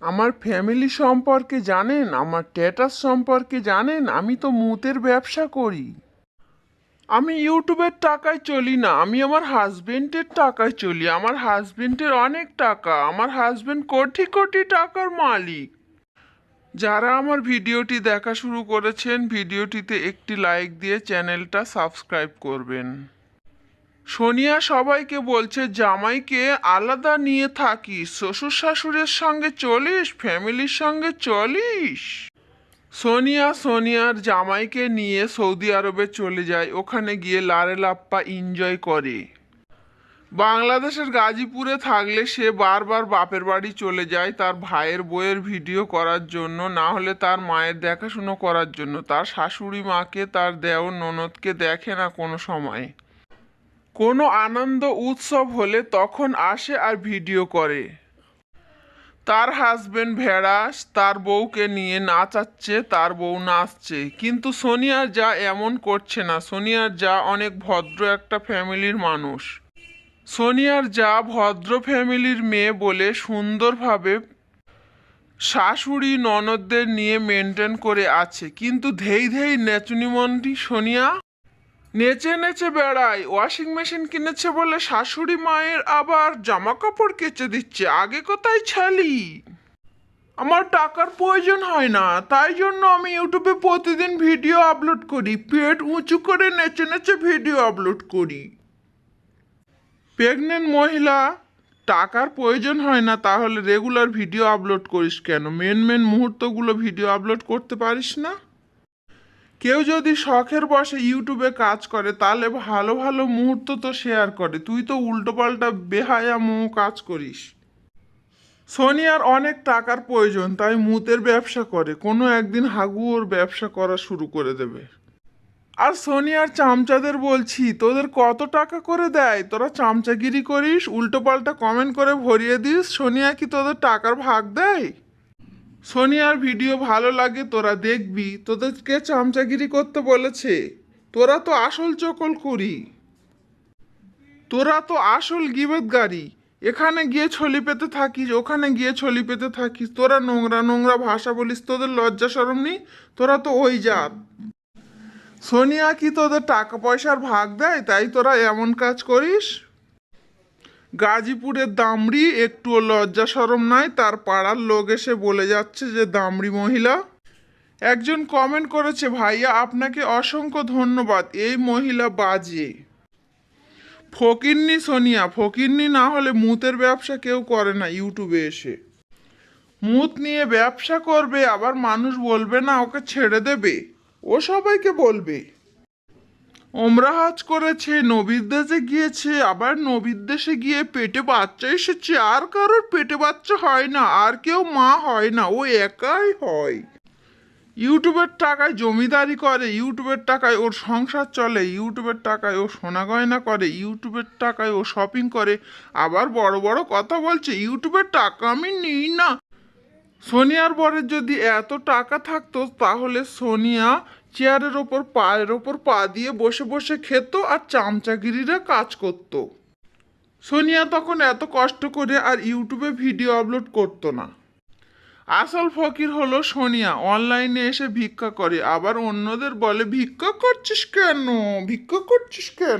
আমার ফ্যামিলি সম্পর্কে জানেন? আমার স্ট্যাটাস সম্পর্কে জানেন? আমি তো মুতের ব্যবসা করি। আমি ইউটিউবের টাকায় চলি না। আমি আমার হাজবেন্ডের টাকায় চলি। আমার হাজবেন্ডের অনেক টাকা। আমার হাজবেন্ড কোটি কোটি টাকার মালিক। যারা আমার ভিডিওটি দেখা শুরু করেছেন, ভিডিওটিতে একটি লাইক দিয়ে চ্যানেলটা সাবস্ক্রাইব করবেন। সোনিয়া সবাইকে বলছে, জামাইকে আলাদা নিয়ে থাকিস শ্বশুর শাশুড়ির সঙ্গে চলিস, ফ্যামিলির সঙ্গে চলিস। সোনিয়া, সোনিয়ার জামাইকে নিয়ে সৌদি আরবে চলে যায়, ওখানে গিয়ে লারে লাপ্পা এনজয় করে। বাংলাদেশের গাজীপুরে থাকলে সে বারবার বাপের বাড়ি চলে যায় তার ভাইয়ের বইয়ের ভিডিও করার জন্য, না হলে তার মায়ের দেখাশুনো করার জন্য। তার শাশুড়ি মাকে, তার দেওর ননদকে দেখে না কোনো সময়। কোনো আনন্দ উৎসব হলে তখন আসে আর ভিডিও করে। তার হাজবেন্ড ভেড়াস তার বউকে নিয়ে নাচাচ্ছে, তার বউ নাচছে। কিন্তু সোনিয়ার যা এমন করছে না। সোনিয়ার যা অনেক ভদ্র একটা ফ্যামিলির মানুষ। সোনিয়ার যা ভদ্র ফ্যামিলির মেয়ে বলে সুন্দরভাবে শাশুড়ি ননদদের নিয়ে মেনটেন করে আছে। কিন্তু ধেই ধেই নেচুনিমন্ডি সোনিয়া নেচে নেচে বেড়ায় ওয়াশিং মেশিন কিনেছে বলে শাশুড়ি মায়ের আবার জামা কাপড় কেচে দিচ্ছে, আগে কোথায় ছালি? আমার টাকার প্রয়োজন হয় না, তাই জন্য আমি ইউটিউবে প্রতিদিন ভিডিও আপলোড করি, পেট উঁচু করে নেচে নেচে ভিডিও আপলোড করি। প্রেগনেন্ট মহিলা, টাকার প্রয়োজন হয় না, তাহলে রেগুলার ভিডিও আপলোড করিস কেন? মেন মেন মুহূর্তগুলো ভিডিও আপলোড করতে পারিস না? কেউ যদি শখের বসে ইউটিউবে কাজ করে, তাহলে ভালো ভালো মুহূর্ত তো শেয়ার করে। তুই তো উল্টোপাল্টা বেহায়া মুহ কাজ করিস। সোনিয়ার অনেক টাকার প্রয়োজন, তাই মুতের ব্যবসা করে। কোনো একদিন হাগু ওর ব্যবসা করা শুরু করে দেবে। আর সোনিয়ার চামচাদের বলছি, তোদের কত টাকা করে দেয়? তোরা চামচাগিরি করিস, উল্টোপাল্টা কমেন্ট করে ভরিয়ে দিস, সোনিয়া কি তোদের টাকার ভাগ দেয়? সোনিয়ার ভিডিও ভালো লাগে, তোরা দেখবি। তোদেরকে চামচাগিরি করতে বলেছে? তোরা তো আসল চকল করি তোরা তো আসল গিবেত গাড়ি। এখানে গিয়ে ছলি পেতে থাকিস, ওখানে গিয়ে ছলি পেতে থাকিস। তোরা নোংরা নোংরা ভাষা বলিস, তোদের লজ্জা সরম নেই? তোরা তো ওই জাত। সোনিয়া কি তোদের টাকা পয়সার ভাগ দেয়? তাই তোরা এমন কাজ করিস? গাজীপুরের দামড়ি, একটুও লজ্জা সরম নাই, তার পাড়ার লোক এসে বলে যাচ্ছে যে, দামড়ি মহিলা? একজন কমেন্ট করেছে, ভাইয়া, আপনাকে অসংখ্য ধন্যবাদ, এই মহিলা বাজে। ফকিরনি সোনিয়া ফকিরনি না হলে মুতের ব্যবসা কেউ করে না ইউটিউবে এসে। মুত নিয়ে ব্যবসা করবে, আবার মানুষ বলবে, না, ওকে ছেড়ে দেবে। ও সবাইকে বলবে। ওমরা হাজ করেছে, নবীর দেশে গিয়েছে, আবার নবীর দেশে গিয়ে পেটে বাচ্চা এসেছে, আর কারোর পেটে বাচ্চা হয় না, আর কেউ মা হয় না, ও একাই হয়। ইউটিউবের টাকায় জমিদারি করে, ইউটিউবের টাকায় ওর সংসার চলে, ইউটিউবের টাকায় ও সোনা গয়না করে, ইউটিউবের টাকায় ও শপিং করে, আবার বড় বড় কথা বলছে, ইউটিউবের টাকা আমি নিই না। সোনিয়ার বরের যদি এত টাকা থাকতো, তাহলে সোনিয়া চেয়ারের ওপর, পায়ের ওপর পা দিয়ে বসে বসে খেত আর চামচাগিরিরা কাজ করত। সোনিয়া তখন এত কষ্ট করে আর ইউটিউবে ভিডিও আপলোড করতো না। আসল ফকির হলো সোনিয়া। অনলাইনে এসে ভিক্ষা করে। আবার অন্যদের বলে, ভিক্ষা করছিস কেন? ভিক্ষা করছিস কেন?